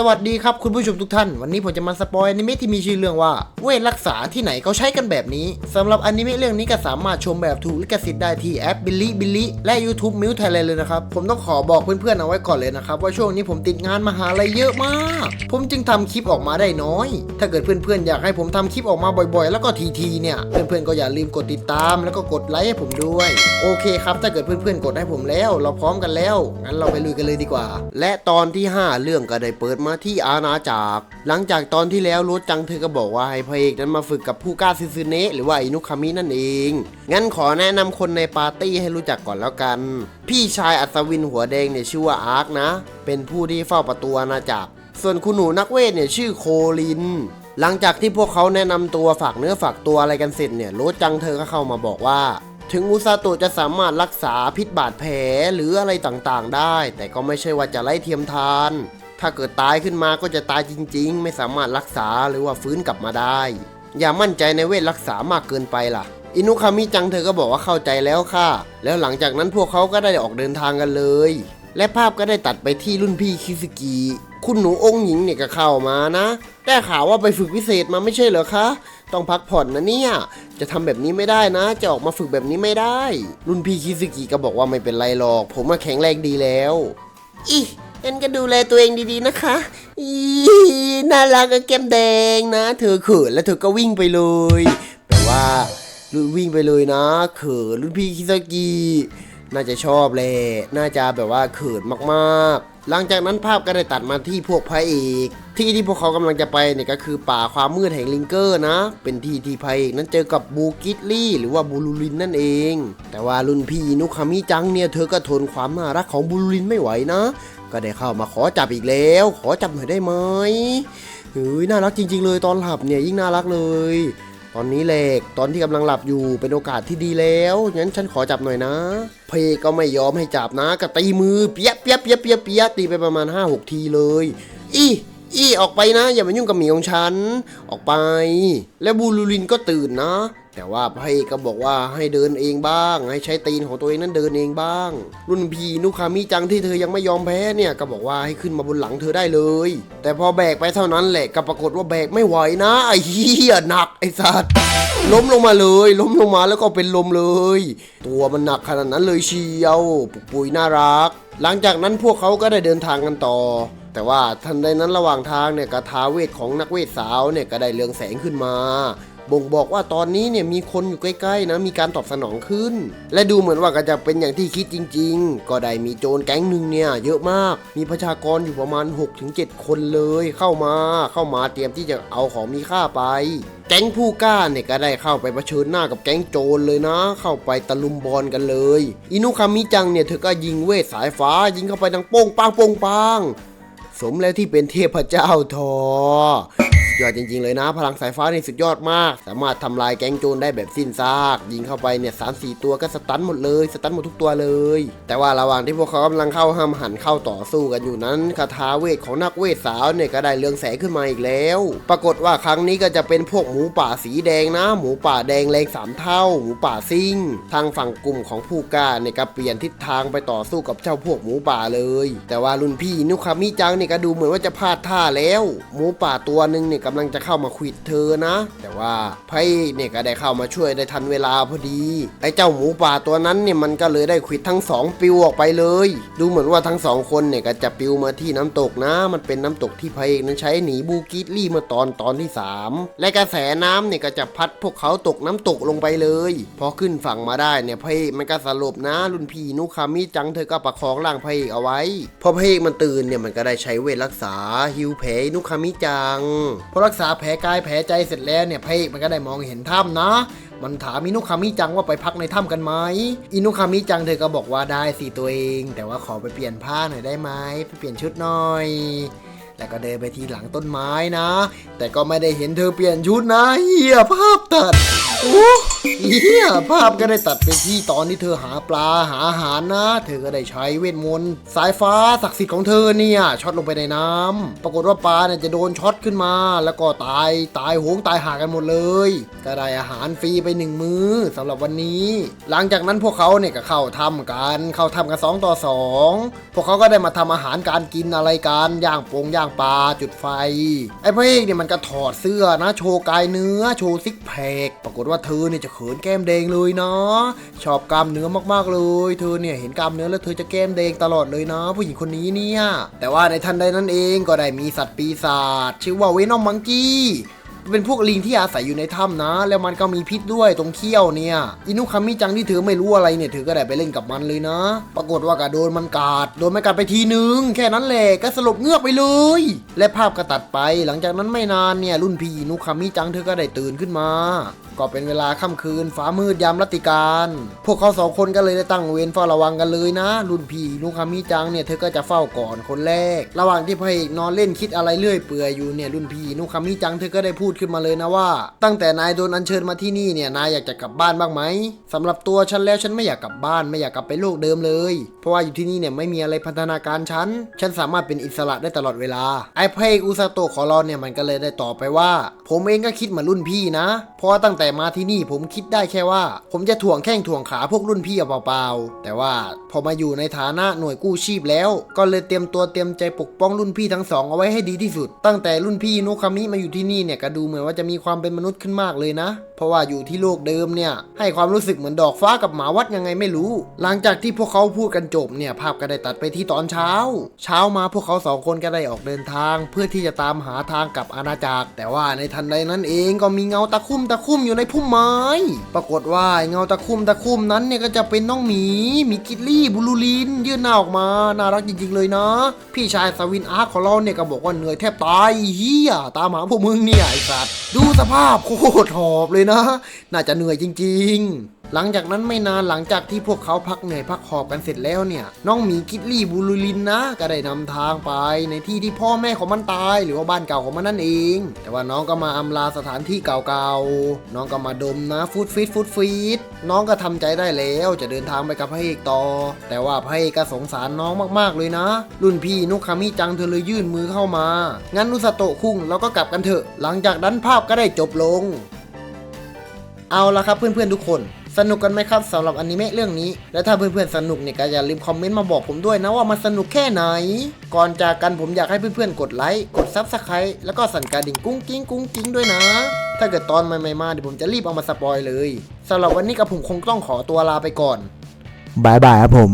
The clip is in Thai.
สวัสดีครับคุณผู้ชมทุกท่าน วันนี้ผมจะมาสปอยอนิเมะที่มีชื่อเรื่องว่า เวทรักษาที่ไหนเขาใช้กันแบบนี้สำหรับอนิเมะเรื่องนี้ก็สามารถชมแบบถูกลิขสิทธิ์ได้ที่แอปบิลลี่บิลลี่และ YouTube m i l t h a i l a n d เลยนะครับ ผมต้องขอบอกเพื่อนๆเอาไว้ก่อนเลยนะครับ ว่าช่วงนี้ผมติดงานมหาลัยเยอะมาก ผมจึงทำคลิปออกมาได้น้อย ถ้าเกิดเพื่อนๆอยากให้ผมทำคลิปออกมาบ่อยๆ แล้วก็ทีๆเนี่ยเพื่อนๆก็อย่าลืมกดติดตาม แล้วก็กดไลค์ให้ผมด้วยโอเคครับถ้าเกิดเพื่อนๆกดให้ผมแล้ว เราพร้อมกันแล้วงั้นเราไปลุยกันเลยดีกว่า และตอนที่ 5 เรื่องก็ได้เปิดมาที่อาณาจักร หลังจากตอนที่แล้วรถจังเธอก็บอกว่าให้พระเอกนั้นมาฝึกกับผู้กล้าซึซึเนะหรือว่าอินุคามินั่นเอง งั้นขอแนะนำคนในปาร์ตี้ให้รู้จักก่อนแล้วกัน พี่ชายอัศวินหัวแดงเนี่ยชื่อว่าอาร์คนะ เป็นผู้ที่เฝ้าประตูอาณาจักร ส่วนคุณหนูนักเวทเนี่ยชื่อโคลินหลังจากที่พวกเขาแนะนำตัวฝากเนื้อฝากตัวอะไรกันเสร็จเนี่ยโรสจังเธอก็เข้ามาบอกว่า ถึงอุซาโตะจะสามารถรักษาพิษบาดแผลหรืออะไรต่างๆได้ แต่ก็ไม่ใช่ว่าจะไล่เทียมทาน ถ้าเกิดตายขึ้นมาก็จะตายจริง ๆ ไม่สามารถรักษาหรือว่าฟื้นกลับมาได้ อย่ามั่นใจในเวทรักษามากเกินไปล่ะ อินุคามิจังเธอก็บอกว่าเข้าใจแล้วค่ะ แล้วหลังจากนั้นพวกเขาก็ได้ออกเดินทางกันเลย และภาพก็ได้ตัดไปที่รุ่นพี่คิสกิคุณหนูองค์หญิงเนี่ยก็เข้ามานะแต่ข่าวว่าไปฝึกพิเศษมาไม่ใช่เหรอคะ ต้องพักผ่อนนะเนี่ย จะทำแบบนี้ไม่ได้นะ จะออกมาฝึกแบบนี้ไม่ได้ รุ่นพี่คิสกิก็บอกว่าไม่เป็นไรหรอก ผมมาแข็งแรงดีแล้ว อี งั้นก็ดูแลตัวเองดีๆนะคะอีน่ารักก็แก้มแดงนะ เธอเขินแล้วเธอก็วิ่งไปเลยแปลว่าวิ่งไปเลยนะ เขินรุ่นพี่คิสกิ น่าจะชอบแหละน่าจะแบบว่าเขินมากๆ หลังจากนั้นภาพก็ได้ตัดมาที่พวกพระเอกที่ที่พวกเขากำลังจะไปเนี่ยก็คือป่าความมืดแห่งลิงเกอร์นะ เป็นที่ที่พระเอกนั้นเจอกับบูกิตลี่ หรือว่าบูลูลินนั่นเอง แต่ว่ารุ่นพี่นุคามิจังเนี่ยเธอก็ทนความน่ารักของบูลูลินไม่ไหวนะ ก็ได้เข้ามาขอจับอีกแล้ว ขอจับหน่อยได้ไหมเฮ้ยน่ารักจริง ๆ เลยตอนหลับเนี่ยยิ่งน่ารักเลย ตอนนี้เล็กตอนที่กำลังหลับอยู่เป็นโอกาสที่ดีแล้วงั้นฉันขอจับหน่อยนะ เพกก็ไม่ยอมให้จับนะก็ตีมือเปียกเปียกเปียกเปียกเปียกตีไปประมาณ 5-6 ทีเลย อีอีออกไปนะ อย่ามายุ่งกับหมีของฉัน ออกไป แล้วบูลูลินก็ตื่นนะ แต่ว่าพระเอกก็บอกว่าให้เดินเองบ้าง ให้ใช้ตีนของตัวเองนั้นเดินเองบ้าง รุ่นพีนุคามิจังที่เธอยังไม่ยอมแพ้เนี่ยก็บอกว่าให้ขึ้นมาบนหลังเธอได้เลย แต่พอแบกไปเท่านั้นแหละก็ปรากฏว่าแบกไม่ไหวนะไอ้เหี้ยหนักไอ้สัตว์ล้มลงมาเลย ล้มลงมาแล้วก็เป็นลมเลย ตัวมันหนักขนาดนั้นเลยเชียวปุกปุยน่ารัก หลังจากนั้นพวกเขาก็ได้เดินทางกันต่อแต่ว่าทันใดนั้นระหว่างทางเนี่ยกระทาเวทของนักเวทสาวเนี่ยก็ได้เรืองแสงขึ้นมา บ่งบอกว่าตอนนี้เนี่ยมีคนอยู่ใกล้ๆนะมีการตอบสนองขึ้น และดูเหมือนว่าก็จะเป็นอย่างที่คิดจริง ๆ ก็ได้มีโจรแก๊งหนึ่งเนี่ยเยอะมาก มีประชากรอยู่ประมาณ 6-7 คนเลยเข้ามาเข้ามาเตรียมที่จะเอาของมีค่าไปแก๊งผู้กล้าเนี่ยก็ได้เข้าไปเผชิญหน้ากับแก๊งโจรเลยนะ เข้าไปตะลุมบอลกันเลย อินุคามิจังเนี่ยเธอก็ยิงเวทสายฟ้า ยิงเข้าไปดังโป้งปังโป้งปังสมแล้วที่เป็นเทพเจ้าทอ ยอดจริง ๆ เลยนะ พลังสายฟ้านี่สุดยอดมาก สามารถทำลายแก๊งโจรได้แบบสิ้นซาก ยิงเข้าไปเนี่ยสามสี่ตัวก็สตันหมดเลยสตันหมดทุกตัวเลย แต่ว่าระหว่างที่พวกเขากำลังเข้าห้ามหันเข้าต่อสู้กันอยู่นั้นคาถาเวทของนักเวทสาวเนี่ยก็ได้เรืองแสงขึ้นมาอีกแล้ว ปรากฏว่าครั้งนี้ก็จะเป็นพวกหมูป่าสีแดงนะ หมูป่าแดงแรงสามเท่า หมูป่าซิ่ง ทางฝั่งกลุ่มของผู้กล้าเนี่ยก็เปลี่ยนทิศทางไปต่อสู้กับเจ้าพวกหมูป่าเลย แต่ว่ารุ่นพี่นุคามิจังเนี่ยก็ดูเหมือนว่าจะพลาดท่าแล้ว หมูป่าตัวหนึ่งเนี่ยกำลังจะเข้ามาควิดเธอนะ แต่ว่าไพ่เนี่ยก็ได้เข้ามาช่วยได้ทันเวลาพอดี ไอ้เจ้าหมูป่าตัวนั้นเนี่ยมันก็เลยได้ควิดทั้งสองปิวออกไปเลย ดูเหมือนว่าทั้งสองคนเนี่ยก็จะปิวมาที่น้ำตกนะ มันเป็นน้ำตกที่พระเอกนั้นใช้หนีบูกิตลี่มื่อตอนตอนที่สามและกระแสน้ำเนี่ยก็จะพัดพวกเขาตกน้ำตกลงไปเลย พอขึ้นฝั่งมาได้เนี่ยพระเอกมันก็สลบนะรุ่นพี่นุคามิจังเธอก็ประคองร่างพระเอกเอาไว้ พอพระเอกมันตื่นเนี่ยมันก็ได้ใช้เวทรักษาฮิวแผลนุคามิจังพอรักษาแผลกายแผลใจเสร็จแล้วเนี่ยพระเอกมันก็ได้มองเห็นถ้ำนะ มันถามอินุคามิจังว่าไปพักในถ้ำกันไหมอินุคามิจังเธอก็บอกว่าได้สิตัวเอง แต่ว่าขอไปเปลี่ยนผ้าหน่อยได้ไหมไปเปลี่ยนชุดหน่อยแล้วก็เดินไปที่หลังต้นไม้นะ แต่ก็ไม่ได้เห็นเธอเปลี่ยนชุดนะเฮียภาพตัดโอ้เฮียภาพก็ได้ตัดไปที่ตอนที่เธอหาปลาหาอาหารนะ เธอก็ได้ใช้เวทมนต์สายฟ้าศักดิ์สิทธิ์ของเธอเนี่ยช็อตลงไปในน้ำปรากฏว่าปลาเนี่ยจะโดนช็อตขึ้นมา แล้วก็ตายตายโหงตายหากันหมดเลย ก็ได้อาหารฟรีไปหนึ่งมื้อสำหรับวันนี้ หลังจากนั้นพวกเขาเนี่ยก็เข้าทำกันเข้าทำกันสองต่อสองพวกเขาก็ได้มาทำอาหารการกินอะไรกันย่างปงย่างปลาจุดไฟไอ้พระเอกเนี่ยมันก็ถอดเสื้อนะโชว์กายเนื้อโชว์ซิกแพคปรากฏว่าเธอเนี่ยจะเขินแก้มแดงเลยเนาะชอบกล้ามเนื้อมากๆเลยเธอเนี่ยเห็นกล้ามเนื้อแล้วเธอจะแก้มแดงตลอดเลยนะผู้หญิงคนนี้เนี่ยแต่ว่าในทันใดนั้นเองก็ได้มีสัตว์ปีศาจชื่อว่าเวนอมมังกี้ เป็นพวกลิงที่อาศัยอยู่ในถ้ำนะ แล้วมันก็มีพิษด้วยตรงเขี้ยวเนี่ย อินุคามิจังที่เธอไม่รู้อะไรเนี่ยเธอก็ได้ไปเล่นกับมันเลยนะ ปรากฏว่ากระโดนมันกัดโดนมันกัดไปทีนึง แค่นั้นแหละก็สลบเงือกไปเลย และภาพก็ตัดไป หลังจากนั้นไม่นานเนี่ยรุ่นพี่อินุคามิจังเธอก็ได้ตื่นขึ้นมา ก็เป็นเวลาค่ำคืนฟ้ามืดยามรัติการ พวกเขาสองคนก็เลยได้ตั้งเวรเฝ้าระวังกันเลยนะ รุ่นพี่อินุคามิจังเนี่ยเธอก็จะเฝ้าก่อนคนแรก ระหว่างที่พระเอกนอนเล่นคิดอะไรเรื่อยเปื่อยอยู่เนี่ยรุ่นพี่นุคามิจังเธอก็ได้พูดขึ้นมาเลยนะว่า ตั้งแต่นายโดนอัญเชิญมาที่นี่เนี่ยนายอยากจะกลับบ้านบ้างไหมสำหรับตัวฉันแล้วฉันไม่อยากกลับบ้านไม่อยากกลับไปโลกเดิมเลย เพราะว่าอยู่ที่นี่เนี่ยไม่มีอะไรพันธนาการฉันฉันสามารถเป็นอิสระได้ตลอดเวลาไอ้พระเอกอุซาโตะของเราเนี่ยมันก็เลยได้ตอบไปว่า ผมเองก็คิดเหมือนรุ่นพี่นะ เพราะว่าตั้งแต่มาที่นี่ผมคิดได้แค่ว่า ผมจะถ่วงแข้งถ่วงขาพวกรุ่นพี่เอาเปล่าๆแต่ว่าพอมาอยู่ในฐานะหน่วยกู้ชีพแล้ว ก็เลยเตรียมตัวเตรียมใจปกป้องรุ่นพี่ทั้งสองเอาไว้ให้ดีที่สุด ตั้งแต่รุ่นพี่นุคามิมาอยู่ที่นี่เนี่ยก็ดูเหมือนว่าจะมีความเป็นมนุษย์ขึ้นมากเลยนะ เพราะว่าอยู่ที่โลกเดิมเนี่ย ให้ความรู้สึกเหมือนดอกฟ้ากับหมาวัดยังไงไม่รู้ หลังจากที่พวกเขาพูดกันจบเนี่ยภาพก็ได้ตัดไปที่ตอนเช้า เช้ามาพวกเขาสองคนก็ได้ออกเดินทาง เพื่อที่จะตามหาทางกลับอาณาจักร แต่ว่าในทันใดนั้นเองก็มีเงาตะคุ่มตะคุ่มอยู่ในพุ่มไม้ ปรากฏว่าเงาตะคุ่มตะคุ่มนั้นเนี่ยก็จะเป็นน้องหมีมีกิลลี่บูลูลินยื่นหน้าออกมาน่ารักจริงๆเลยนะ พี่ชายสวินอาร์คของเราเนี่ยก็บอกว่าเหนื่อยแทบตายเฮียตามหาพวกมึงเนี่ยสัตว์ ดูสภาพโคตรหอบเลยนะ น่าจะเหนื่อยจริง ๆ หลังจากนั้นไม่นานหลังจากที่พวกเขาพักเหนื่อยพักหอบกันเสร็จแล้วเนี่ย น้องหมีกิตลี่บูลูลินนะ ก็ได้นำทางไปในที่ที่พ่อแม่ของมันตาย หรือว่าบ้านเก่าของมันนั่นเอง แต่ว่าน้องก็มาอำลาสถานที่เก่าๆ น้องก็มาดมนะฟูดฟิตฟูดฟิตน้องก็ทำใจได้แล้วจะเดินทางไปกับพระเอกต่อ แต่ว่าพระเอกก็สงสารน้องมากๆเลยนะ รุ่นพี่นุคามิจังเธอเลยยื่นมือเข้ามา งั้นนุสโตะคุ้งเราก็กลับกันเถอะ หลังจากจากนั้นภาพก็ได้จบลง เอาละครับเพื่อนๆทุกคน สนุกกันไหมครับสำหรับอนิเมะเรื่องนี้ และถ้าเพื่อนๆสนุกเนี่ยก็อย่าลืมคอมเมนต์มาบอกผมด้วยนะว่ามันสนุกแค่ไหน ก่อนจากกันผมอยากให้เพื่อนๆกดไลค์กดซับสไครต์แล้วก็สั่นกระดิ่งกุ้งกิ้งกุ้งกิ้งด้วยนะ ถ้าเกิดตอนใหม่ๆมาเดี๋ยวผมจะรีบเอามาสปอยเลยสำหรับวันนี้กับผมคงต้องขอตัวลาไปก่อนบายบายครับผม